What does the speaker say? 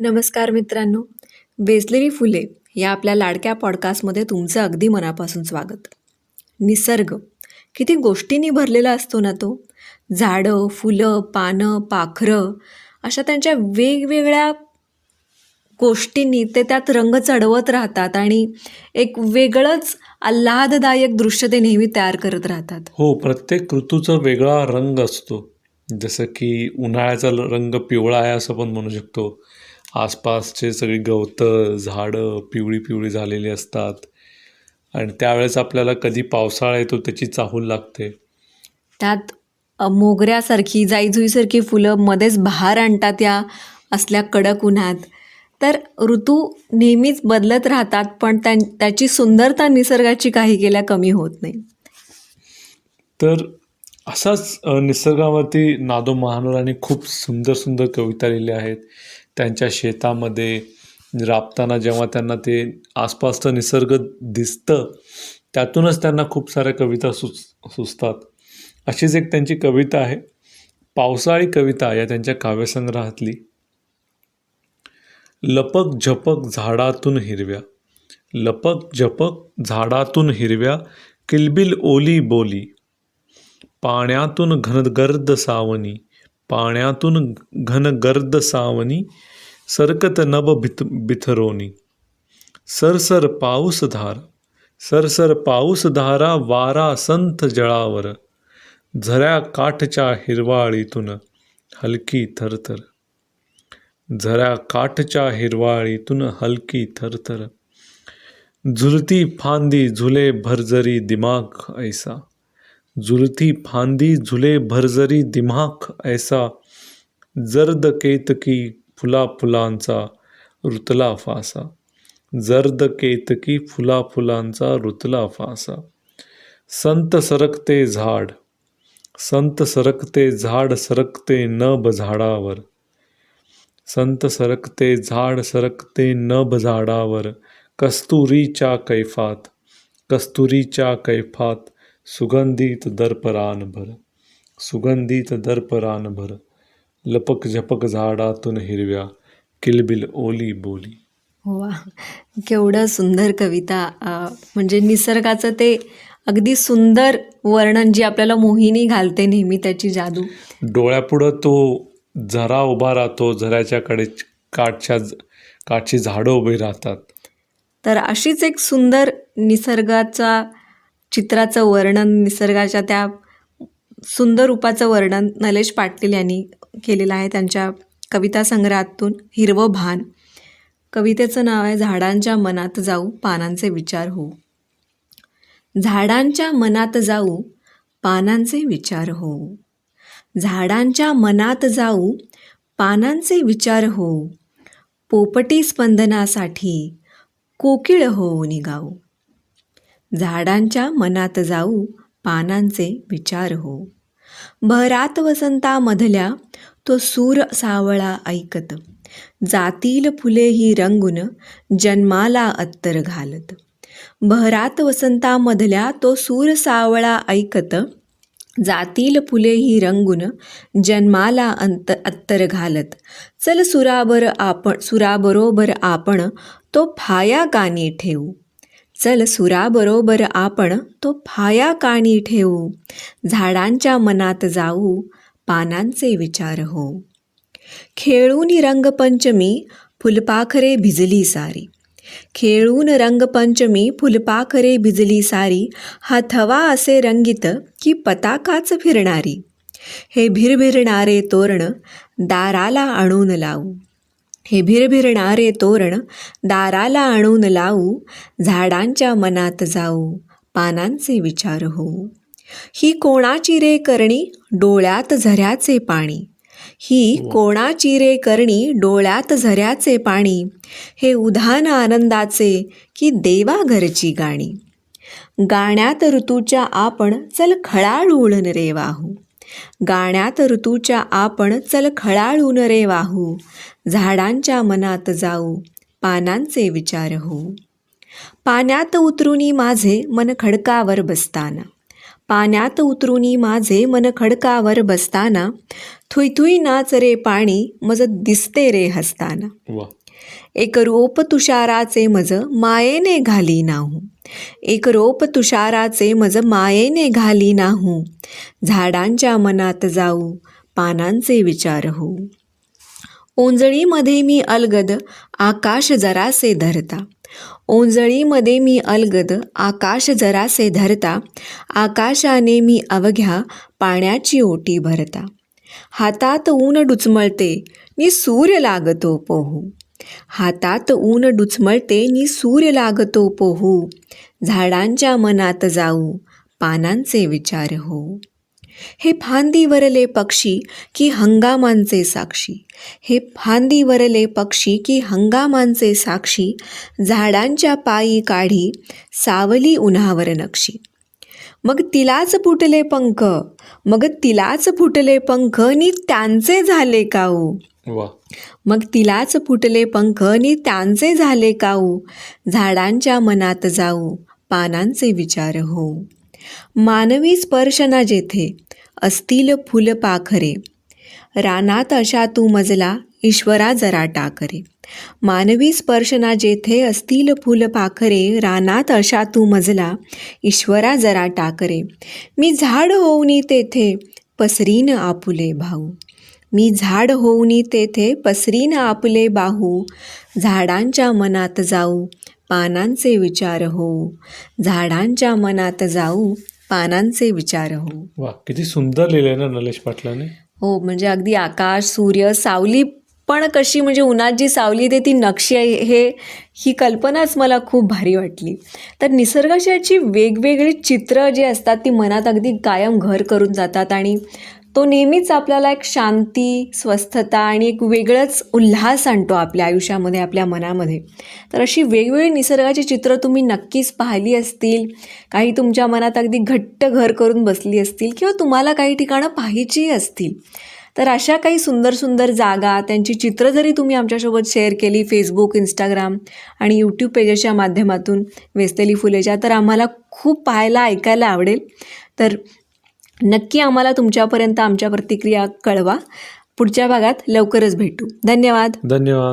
नमस्कार मित्रांनो वेचलेली फुले या आपल्या लाडक्या पॉडकास्टमध्ये तुमचं अगदी मनापासून स्वागत. निसर्ग किती गोष्टींनी भरलेला असतो ना तो? झाडं फुलं पानं पाखरं अशा त्यांच्या वेगवेगळ्या गोष्टींनी ते त्यात रंग चढवत राहतात आणि एक वेगळंच आल्हाददायक दृश्य ते नेहमी तयार करत राहतात. हो प्रत्येक ऋतूचा वेगळा रंग असतो. जसं की उन्हाळ्याचा रंग पिवळा आहे असं पण म्हणू शकतो. आसपासचे सगळी गवतं झाडं पिवळी पिवळी झालेली असतात. आणि त्यावेळेस आपल्याला कधी पावसाळा येतो त्याची चाहूल लागते. त्यात मोगऱ्यासारखी जाईजुईसारखी फुलं मध्येच बहार आणतात या असल्या कडक उन्हात. तर ऋतू नेहमीच बदलत राहतात पण त्या त्याची सुंदरता निसर्गाची काही केल्या कमी होत नाही. तर असाच निसर्गावरती नादो महानोरांनी खूप सुंदर सुंदर कविता लिहिल्या आहेत. त्यांच्या शेतामध्ये राबताना जेव्हा त्यांना ते आसपासचं निसर्ग दिसतं त्यातूनच त्यांना खूप साऱ्या कविता सुच सुचतात. अशीच एक त्यांची कविता आहे. पावसाळी कविता या त्यांच्या काव्यसंग्रहातली. लपक झपक झाडातून हिरव्या लपक झपक झाडातून हिरव्या किलबिल ओली बोली. पाण्यातून घनगर्द सावनी पाण्यातून घनगर्द सावनी सरकत नभ भित बिथरोनी। सरसर पाऊस धार सरसर पाऊस धारा वारा संथ जळावर। झऱ्या काठच्या हिरवाळीतून हलकी थरथर। झऱ्या काठच्या हिरवाळीतून हलकी थरथर। झुलती फांदी झुले भरजरी दिमाग ऐसा। झुलती फांदी झुले भरजरी दिमाग ऐसा। जर्द केतकी फुला फुलांचा रुतला फासा जर्द केतकी फुला फुलांचा रुतला फासा संत सरकते झाड. संत सरकते झाड सरकते नभ झाडावर संत सरकते झाड सरकते नभ झाडावर कस्तुरीच्या कैफात. कस्तुरीच्या कैफात सुगंधित दर्परानभर. सुगंधित दर्परानभर. लपक झपक झाडातून हिरव्या किलबिल ओली बोली. वा केवढं सुंदर कविता. म्हणजे निसर्गाचं ते अगदी सुंदर वर्णन जी आपल्याला मोहिनी घालते नेहमी त्याची जादू. डोळ्यापुढं तो झरा उभा राहतो झऱ्याच्या कडे काठच्या काठची झाडं उभी राहतात. तर अशीच एक सुंदर निसर्गाचा चित्राचं वर्णन निसर्गाच्या त्या सुंदर रूपाचं वर्णन नलेश पाटील यांनी केलेलं आहे त्यांच्या कविता संग्रहातून हिरवं भान. कवितेचं नाव आहे झाडांच्या मनात जाऊ पानांचे विचार हो झाडांच्या मनात जाऊ पानांचे विचार हो झाडांच्या मनात जाऊ पानांचे विचार हो पोपटी स्पंदनासाठी कोकिळ हो निगाऊ झाडांच्या मनात जाऊ पानांचे विचार हो. भरात वसंतामधल्या तो सूर सावळा ऐकत. जातील फुले ही रंगून जन्माला अत्तर घालत. भरात वसंतामधल्या तो सूर सावळा ऐकत. जातील फुले ही रंगून जन्माला अंत अत्तर घालत. चल सुराबर आपण सुराबरोबर आपण तो फाया कानी ठेवू. चल सुराबरोबर आपण तो फाया काणी ठेवू. झाडांच्या मनात जाऊ पानांचे विचार हो. खेळून रंगपंचमी फुलपाखरे भिजली सारी. खेळून रंगपंचमी फुलपाखरे भिजली सारी. हा थवा असे रंगीत की पताकाच फिरणारी. हे भिरभिरणारे तोरण दाराला आणून लावू. हे भिरभिरणारे तोरण दाराला आणून लावू झाडांच्या मनात जाऊ पानांचे विचार हो ही कोणाची रे करणी? डोळ्यात झऱ्याचे पाणी. ही कोणाची रे करणी? डोळ्यात झऱ्याचे पाणी. हे उधान आनंदाचे की देवा घरची गाणी. गाण्यात ऋतूच्या आपण चल खळाळून रे वाहू. गाण्यात ऋतूच्या आपण चल खळाळून रे वाहू झाडांच्या मनात जाऊ पानांचे विचार हो पाण्यात उतरुनी माझे मन खडकावर बसताना पाण्यात उतरुनी माझे मन खडकावर बसताना थुई नाच रे पाणी मज दिसते रे हसताना. एक रोप तुषाराचे मज मायेने घाली नाहू. एक रोप तुषाराचे मज मायेने घाली नाहू. झाडांच्या मनात जाऊ पानांचे विचार होऊ. ओंजळीमध्ये मी अलगद आकाश जरासे धरता. ओंजळीमध्ये मी अलगद आकाश जरासे धरता. आकाशाने मी अवघ्या पाण्याची ओटी भरता. हातात ऊन डुचमळते मी सूर्य लागतो पोहू. हातात ऊन डुचमळते नि सूर्य लागतो पोहू. झाडांच्या मनात जाऊ पानांचे विचार हो. हे फांदीवरले पक्षी की हंगामांचे साक्षी? हे फांदीवरले पक्षी की हंगामांचे साक्षी? झाडांच्या पायी काढी सावली उन्हावर नक्षी. मग तिलाच फुटले पंख मग तिलाच फुटले पंख नि त्यांचे झाले काऊ? मग तिलाच फुटले पंख नि त्यांचे झाले काऊ. झाडांच्या मनात जाऊ पानांचे विचार हो मानवी स्पर्शना जेथे असतील फुलपाखरे रानात अशा तू मजला ईश्वरा जरा टाकरे. मानवी स्पर्शना जेथे असतील फुलपाखरे रानात अशा तू मजला ईश्वरा जरा टाकरे. मी झाड होऊनी तेथे पसरीन आपुले भाऊ. मी झाड होऊनी तेथे पसरीन आपले बाहू. झाडांच्या मनात जाऊ पानांचे विचार हो. झाडांच्या मनात जाऊ पानांचे विचार हो. वा किती सुंदर लिहिलंय ना नलेश पाटलाने. हो म्हणजे अगदी आकाश सूर्य सावली पण कशी म्हणजे उन्हात जी सावली येते ती नक्षी आहे हे ही कल्पनाच मला खूप भारी वाटली. तर निसर्गाची याची वेगवेगळी चित्र जी असतात ती मनात अगदी कायम घर करून जातात आणि तो नेहमीच आपल्याला एक शांती स्वस्थता आणि एक वेगळंच उल्हास आणतो आपल्या आयुष्यामध्ये आपल्या मनामध्ये. तर अशी वेगवेगळी निसर्गाची चित्रं तुम्ही नक्कीच पाहिली असतील. काही तुमच्या मनात अगदी घट्ट घर करून बसली असतील किंवा तुम्हाला काही ठिकाणं पाहायची असतील. तर अशा काही सुंदर सुंदर जागा त्यांची चित्रं जरी तुम्ही आमच्यासोबत शेअर केली फेसबुक इंस्टाग्राम आणि यूट्यूब पेजेसच्या माध्यमातून वेस्तेली फुलेच्या तर आम्हाला खूप पाहायला ऐकायला आवडेल. तर नक्की आम्हाला तुमच्यापर्यंत आमच्या प्रतिक्रिया कळवा. पुढच्या भागात लवकरच भेटू. धन्यवाद. धन्यवाद.